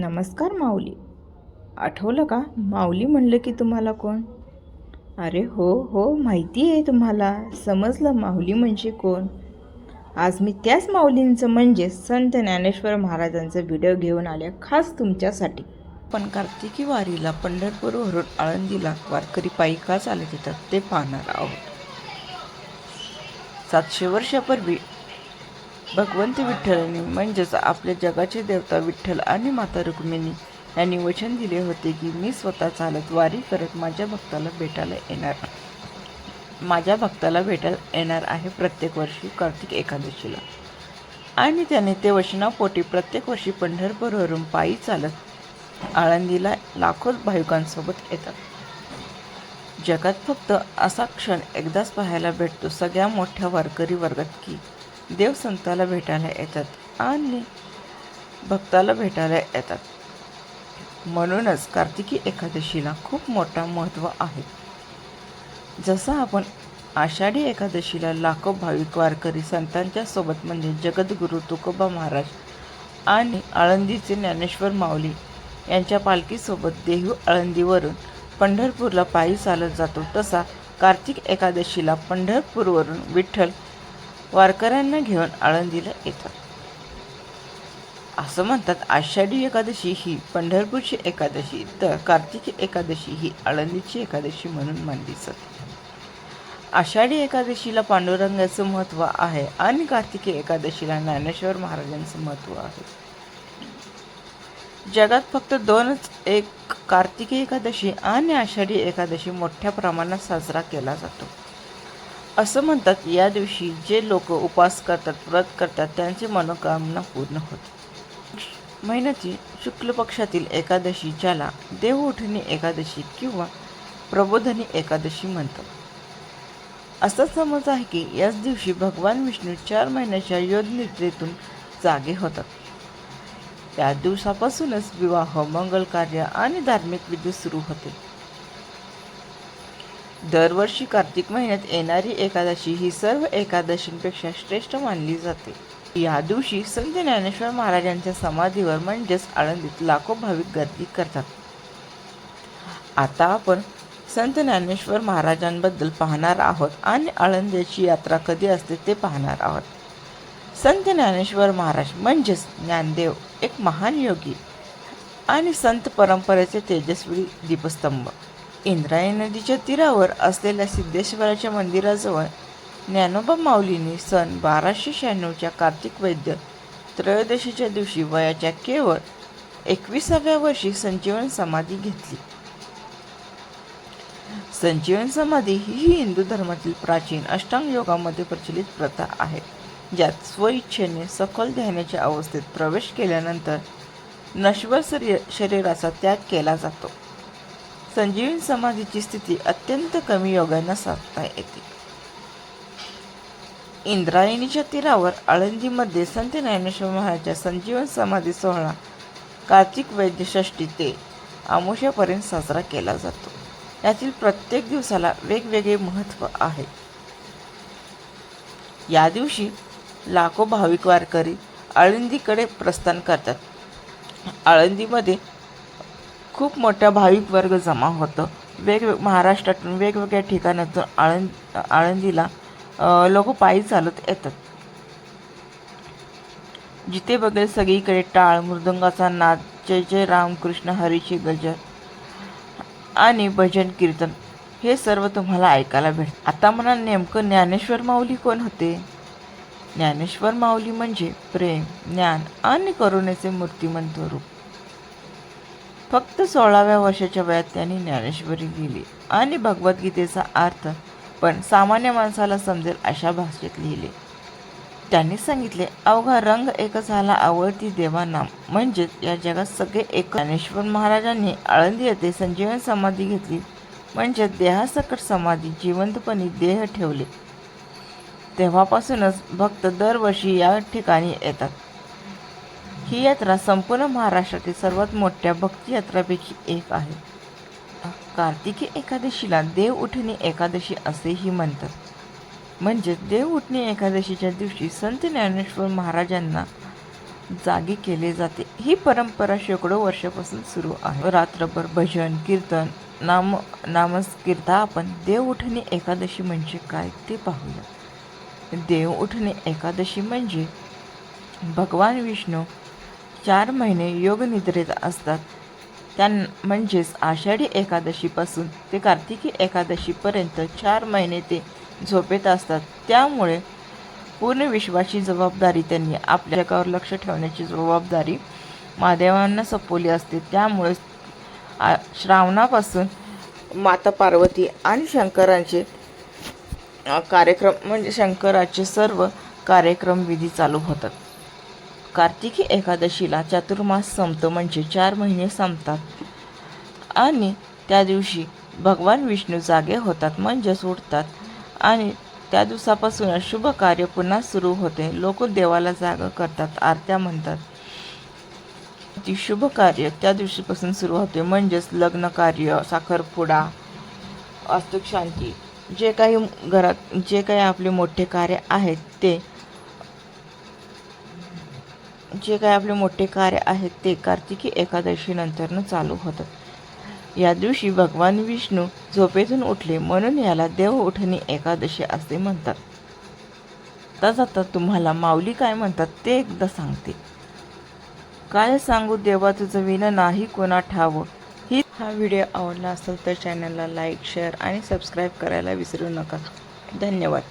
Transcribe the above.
नमस्कार माऊली. आठवलं का? माऊली म्हणलं की तुम्हाला कोण? अरे हो हो माहिती आहे तुम्हाला. समजलं माऊली म्हणजे कोण? आज मी त्याच माऊलींचं म्हणजे संत ज्ञानेश्वर महाराजांचं व्हिडिओ घेऊन आले खास तुमच्यासाठी. पण कार्तिकी वारीला पंढरपूरवरून आळंदीला वारकरी पायी का चालत येतात ते पाहणार आहोत. सातशे वर्षापूर्वी भगवंत विठ्ठलांनी म्हणजेच आपल्या जगाचे देवता विठ्ठल आणि माता रुक्मिणी यांनी वचन दिले होते की मी स्वतः चालत वारी करत माझ्या भक्ताला भेटायला येणार माझ्या भक्ताला भेटायला येणार आहे प्रत्येक वर्षी कार्तिक एकादशीला. आणि त्याने ते वचनापोटी प्रत्येक वर्षी पंढरपूरवरून पायी चालत आळंदीला लाखो भाविकांसोबत येतात. जगात फक्त असा क्षण एकदाच पाहायला भेटतो सगळ्या मोठ्या वारकरी वर्गात की देव संताला भेटायला येतात आणि भक्ताला भेटायला येतात. म्हणूनच कार्तिकी एकादशीला खूप मोठा महत्त्व आहे. जसं आपण आषाढी एकादशीला लाखो भाविक वारकरी संतांच्या सोबत म्हणजे जगद्गुरू तुकोबा महाराज आणि आळंदीचे ज्ञानेश्वर माऊली यांच्या पालखीसोबत देहू आळंदीवरून पंढरपूरला पायी चालत जातो. तसा कार्तिक एकादशीला पंढरपूरवरून विठ्ठल वारकऱ्यांना घेऊन आळंदीला येतात. असं म्हणतात आषाढी एकादशी ही पंढरपूरची एकादशी तर कार्तिकी एकादशी ही आळंदीची एकादशी म्हणून मानली जाते. आषाढी एकादशीला पांडुरंगाचं महत्त्व आहे आणि कार्तिकी एकादशीला ज्ञानेश्वर महाराजांचं महत्त्व आहे. जगात फक्त दोनच एक कार्तिकी एकादशी आणि आषाढी एकादशी मोठ्या प्रमाणात साजरा केला जातो. असं म्हणतात या दिवशी जे लोक उपवास करतात व्रत करतात त्यांची मनोकामना पूर्ण होते. महिन्याची शुक्ल पक्षातील एकादशी ज्याला देवउठणी एकादशी किंवा प्रबोधनी एकादशी म्हणतात. असा समज आहे की याच दिवशी भगवान विष्णू चार महिन्याच्या योधनिद्रेतून जागे होतात. त्या दिवसापासूनच विवाह मंगल कार्य आणि धार्मिक विधी सुरू होते. दरवर्षी कार्तिक महिन्यात येणारी एकादशी ही सर्व एकादशींपेक्षा श्रेष्ठ मानली जाते. या दिवशी संत ज्ञानेश्वर महाराजांच्या समाधीवर म्हणजेच आळंदीत लाखो भाविक गर्दी करतात. आता आपण संत ज्ञानेश्वर महाराजांबद्दल पाहणार आहोत आणि आळंदीची यात्रा कधी असते ते पाहणार आहोत. संत ज्ञानेश्वर महाराज म्हणजेच ज्ञानदेव एक महान योगी आणि संत परंपरेचे तेजस्वी दीपस्तंभ. इंद्रायणी नदीच्या तीरावर असलेल्या सिद्धेश्वराच्या मंदिराजवळ ज्ञानोबा माऊलींनी सन बाराशे शहाण्णवच्या कार्तिक वैद्य त्रयोदशीच्या दिवशी वयाच्या केवळ एकविसाव्या वर्षी संजीवन समाधी घेतली. संजीवन समाधी ही हिंदू धर्मातील प्राचीन अष्टांग योगामध्ये प्रचलित प्रथा आहे ज्यात स्वइच्छेने सखोल ध्यानाच्या अवस्थेत प्रवेश केल्यानंतर नश्वर शरीर शरीराचा त्याग केला जातो. संजीवन समाधीची स्थिती अत्यंत कमी योगांना साधता येते. इंद्रायणीच्या तीरावर आळंदीमध्ये संत ज्ञानेश्वर महाराजच्या संजीवन समाधी सोहळा कार्तिक वैद्य षष्ठी ते आमोशापर्यंत साजरा केला जातो. यातील प्रत्येक दिवसाला वेगवेगळे महत्त्व आहे. या दिवशी लाखो भाविक वारकरी आळंदीकडे प्रस्थान करतात. आळंदीमध्ये खूप मोठा भाविक वर्ग जमा होतं. वेगवेग महाराष्ट्रातून वेगवेगळ्या ठिकाणातून आळंद आळंदीला लोक पायी चालत येतात. जिथे बघेल सगळीकडे टाळ मृदंगाचा नाद जय जय रामकृष्ण हरीची गजर आणि भजन कीर्तन. हे सर्व तुम्हाला ऐकायला भेट आता म्हणा नेमकं ज्ञानेश्वर माऊली कोण होते? ज्ञानेश्वर माऊली म्हणजे प्रेम ज्ञान आणि करुणेचे मूर्तिमंत रूप. फक्त सोळाव्या वर्षाच्या वयात त्यांनी ज्ञानेश्वरी लिहिली आणि भगवद्गीतेचा अर्थ पण सामान्य माणसाला समजेल अशा भाषेत लिहिले. त्यांनी सांगितले अवघा रंग एक झाला आवडती देवानाम. म्हणजेच या जगात सगळे एक ज्ञानेश्वर महाराजांनी आळंदी येथे संजीवन समाधी घेतली. म्हणजे देहासकट समाधी जिवंतपणी देह ठेवले. तेव्हापासूनच भक्त दरवर्षी या ठिकाणी येतात. ही यात्रा संपूर्ण महाराष्ट्रातील सर्वात मोठ्या भक्ती यात्रापैकी एक आहे. कार्तिकी एकादशीला देव उठणी एकादशी असेही म्हणतात. म्हणजे देव उठणी एकादशीच्या दिवशी संत ज्ञानेश्वर महाराजांना जागी केले जाते. ही परंपरा शेकडो वर्षापासून सुरू आहे. रात्रभर भजन कीर्तन नाम नामस्कीर्ता आपण देव उठणी एकादशी म्हणजे काय ते पाहूया. देव उठणे एकादशी म्हणजे भगवान विष्णू चार महिने योगनिद्रेत असतात. त्यां म्हणजेच आषाढी एकादशीपासून ते कार्तिकी एकादशीपर्यंत चार महिने ते झोपेत असतात. त्यामुळे पूर्ण विश्वाची जबाबदारी त्यांनी आपल्या जगावर लक्ष ठेवण्याची जबाबदारी महादेवांना सोपवली असते. त्यामुळे श्रावणापासून माता पार्वती आणि शंकरांचे कार्यक्रम म्हणजे शंकराचे सर्व कार्यक्रम विधी चालू होतात. कार्तिकी एकादशीला चातुर्मास संपतो म्हणजे चार महिने संपतात. आणि त्या दिवशी भगवान विष्णू जागे होतात म्हणजेच उठतात आणि त्या दिवसापासून शुभ कार्य पुन्हा सुरू होते. लोक देवाला जागा करतात आरत्या म्हणतात. ती शुभ कार्य त्या दिवशीपासून सुरू होते म्हणजेच लग्न कार्य साखरपुडा वास्तुक शांती. जे काही घरात जे काही आपले मोठे कार्य आहेत ते जे काय आपले मोठे कार्य आहेत ते कार्तिकी एकादशीनंतरनं चालू होतात या दिवशी भगवान विष्णू झोपेतून उठले म्हणून याला देव उठणी एकादशी असे म्हणतात. आता जाता तुम्हाला माऊली काय म्हणतात ते एकदा सांगते. काय सांगू देवा तुझं विनं नाही कोणा ठावं. ही हा व्हिडिओ आवडला असेल तर चॅनलला लाईक शेअर आणि सबस्क्राईब करायला विसरू नका. धन्यवाद.